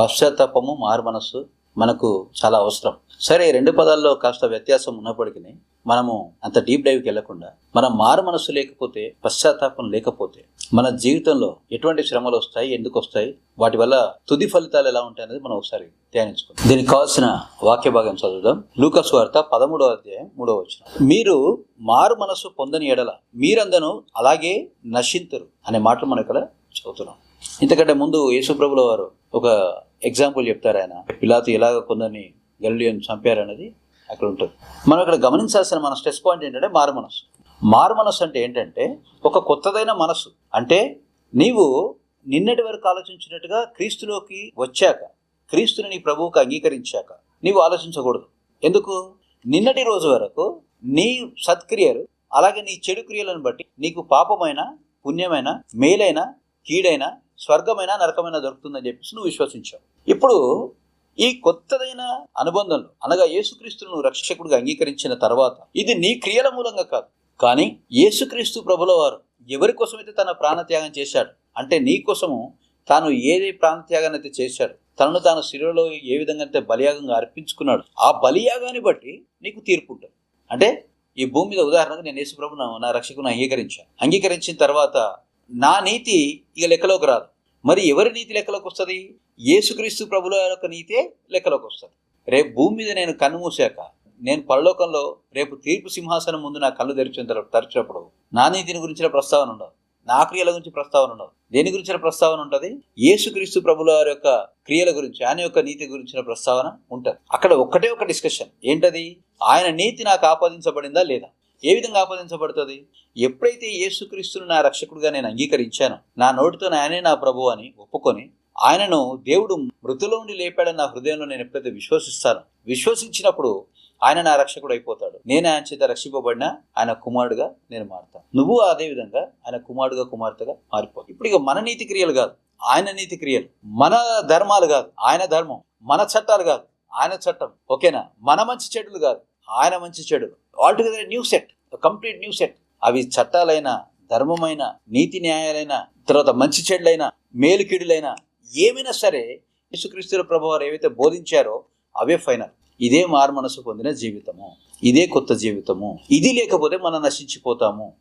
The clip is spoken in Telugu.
పశ్చాత్తాపము మారు మనస్సు మనకు చాలా అవసరం. సరే రెండు పదాల్లో కాస్త వ్యత్యాసం ఉన్నప్పటికీ మనము అంత డీప్ డైవ్కి వెళ్ళకుండా మన మారు మనస్సు లేకపోతే పశ్చాత్తాపం లేకపోతే మన జీవితంలో ఎటువంటి శ్రమలు వస్తాయి ఎందుకు వస్తాయి వాటి వల్ల తుది ఫలితాలు ఎలా ఉంటాయి అనేది మనం ఒకసారి ధ్యానించుకుందాం. దీనికి కావాల్సిన వాక్య భాగం చదువుదాం. లూకస్ వార్త పదమూడవ అధ్యాయం మూడవ వచ్చిన మీరు మారు మనస్సు పొందని ఎడల మీరందరూ అలాగే నశింతురు అనే మాటలు మనం ఇక్కడ చదువుతున్నాం. ఇంతకంటే ముందు యేసుప్రభుల వారు ఒక ఎగ్జాంపుల్ చెప్తారు ఆయన. పిలాతు ఎలాగ కొందరిని గల్లియన్ చంపారన్నది అక్కడ ఉంటుంది. మనం ఇక్కడ గమనించాల్సిన మన స్ట్రెస్ పాయింట్ ఏంటంటే మారు మనసు మారు మనసు అంటే ఏంటంటే ఒక కొత్తదైన మనసు అంటే నీవు నిన్నటి వరకు ఆలోచించినట్టుగా క్రీస్తులోకి వచ్చాక క్రీస్తుని నీ ప్రభువుకు అంగీకరించాక నీవు ఆలోచించకూడదు. ఎందుకు? నిన్నటి రోజు వరకు నీ సత్క్రియలు అలాగే నీ చెడు క్రియలను బట్టి నీకు పాపమైన పుణ్యమైన మేలైన కీడైన స్వర్గమైన నరకమైన దొరుకుతుందని చెప్పేసి నువ్వు విశ్వసించావు. ఇప్పుడు ఈ కొత్తదైన అనుబంధంలో అనగా యేసుక్రీస్తును రక్షకుడిగా అంగీకరించిన తర్వాత ఇది నీ క్రియల మూలంగా కాదు. కానీ యేసుక్రీస్తు ప్రభుల వారు ఎవరి కోసమైతే తన ప్రాణత్యాగం చేశాడు అంటే నీ కోసము తాను ఏది ప్రాణత్యాగాన్ని అయితే చేశాడు తనను తాను శిరలో ఏ విధంగా అయితే బలియాగంగా అర్పించుకున్నాడు ఆ బలియాగాన్ని బట్టి నీకు తీర్పు ఉంటుంది. అంటే ఈ భూమి మీద ఉదాహరణకు నేను యేసుప్రభును నా రక్షకును అంగీకరించాను. అంగీకరించిన తర్వాత నా నీతి ఇక లెక్కలోకి రాదు. మరి ఎవరి నీతి లెక్కలోకి వస్తుంది? యేసుక్రీస్తు ప్రభుల యొక్క నీతే లెక్కలోకి వస్తుంది. రేపు భూమి మీద నేను కన్ను మూసాక నేను పరలోకంలో రేపు తీర్పు సింహాసనం ముందు నా కళ్ళు తెరిచిన తరచినప్పుడు నా నీతిని గురించిన ప్రస్తావన ఉండదు. నా క్రియల గురించి ప్రస్తావన ఉండదు. దేని గురించిన ప్రస్తావన ఉంటుంది? యేసుక్రీస్తు ప్రభుల వారి యొక్క క్రియల గురించి ఆయన యొక్క నీతి గురించిన ప్రస్తావన ఉంటుంది. అక్కడ ఒక్కటే ఒక డిస్కషన్. ఏంటది? ఆయన నీతి నాకు ఆపాదించబడిందా లేదా? ఏ విధంగా ఆపాదించబడుతుంది? ఎప్పుడైతే యేసుక్రీస్తును నా రక్షకుడిగా నేను అంగీకరించానో నా నోటితో ఆయనే నా ప్రభు అని ఒప్పుకొని ఆయనను దేవుడు మృతులో ఉండి లేపాడని నా హృదయంలో నేను ఎప్పుడైతే విశ్వసిస్తాను విశ్వసించినప్పుడు ఆయన నా రక్షకుడు అయిపోతాడు. నేను ఆయన చేత రక్షింపబడిన ఆయన కుమారుడుగా నేను మారుతాను. నువ్వు అదే విధంగా ఆయన కుమారుడుగా కుమార్తెగా మారిపో. ఇప్పుడు ఇక మన నీతి క్రియలు కాదు ఆయన నీతి క్రియలు. మన ధర్మాలు కాదు ఆయన ధర్మం. మన చట్టాలు కాదు ఆయన చట్టం. ఓకేనా? మన మంచి చెడులు కాదు. ఆయన మంచి చెడు. Altogether new set complete new set అవి చట్టాలైన ధర్మమైన నీతి న్యాయాలైన తర్వాత మంచి చెడులైన మేలుకిడులైన ఏమైనా సరే యేసుక్రీస్తుల ప్రభు వారు ఏవైతే బోధించారో అవే ఫైనల్. ఇదే మారు మనసు పొందిన జీవితము. ఇదే కొత్త జీవితము. ఇది లేకపోతే మనం నశించిపోతాము.